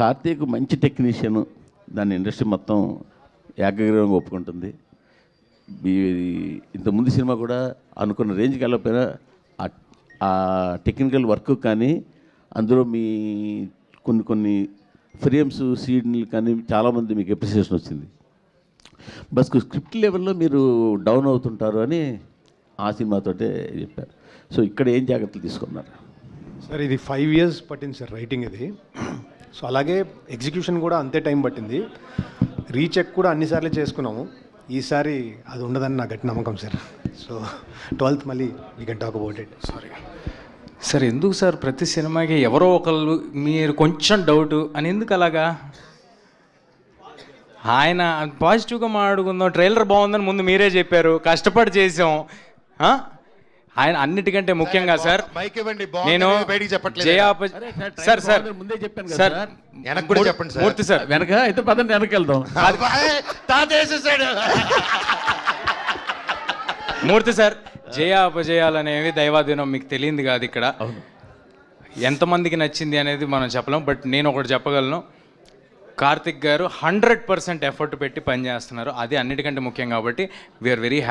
కార్తీక్ మంచి టెక్నీషియన్. దాని ఇండస్ట్రీ మొత్తం ఏకగ్రీవంగా ఒప్పుకుంటుంది. ఇంతకుముందు సినిమా కూడా అనుకున్న రేంజ్కి వెళ్ళకపోయినా ఆ- టెక్నికల్ వర్క్ కానీ అందులో మీ కొన్ని కొన్ని ఫ్రేమ్స్ సీడ్లు కానీ చాలామంది మీకు ఎప్రిసియేషన్ వచ్చింది. బస్ స్క్రిప్ట్ లెవెల్లో మీరు డౌన్ అవుతుంటారు అని ఆ సినిమాతోటే చెప్పారు. సో ఇక్కడ ఏం జాగ్రత్తలు తీసుకున్నారు? సార్ ఇది ఫైవ్ ఇయర్స్ పట్టింది సార్ రైటింగ్ ఇది. సో అలాగే ఎగ్జిక్యూషన్ కూడా అంతే టైం పట్టింది. రీచెక్ కూడా అన్నిసార్లు చేసుకున్నాము. ఈసారి అది ఉండదని నా గట్టి నమ్మకం సార్. సో ట్వెల్త్ మళ్ళీ we can talk about it sorry sir ఎందుకు సార్ ప్రతి సినిమాకి ఎవరో ఒకళ్ళు మీరు కొంచెం డౌట్ అని ఎందుకు అలాగా? ఆయన పాజిటివ్గా మాట్లాడుకుందాం ట్రైలర్ బాగుందని ముందు మీరే చెప్పారు కష్టపడి చేసాం. ఆయన అన్నిటికంటే ముఖ్యంగా సార్ నేను సార్ సార్ ముందే చెప్పాను కదా సార్ సార్. వెనక్కి కూడా చెప్పండి సార్. మూర్తి సార్. వెనక అయితే పదండి వెళ్దాం వేసేసాడు మూర్తి సార్ జయ అపజయాలు అనేవి దైవాధీనం మీకు తెలియంది కాదు ఇక్కడ. ఎంతమందికి నచ్చింది అనేది మనం చెప్పలేం బట్ నేను ఒకటి చెప్పగలను. కార్తిక్ గారు హండ్రెడ్ పర్సెంట్ ఎఫర్ట్ పెట్టి పనిచేస్తున్నారు అది అన్నిటికంటే ముఖ్యం కాబట్టి వీఆర్ వెరీ హ్యాపీ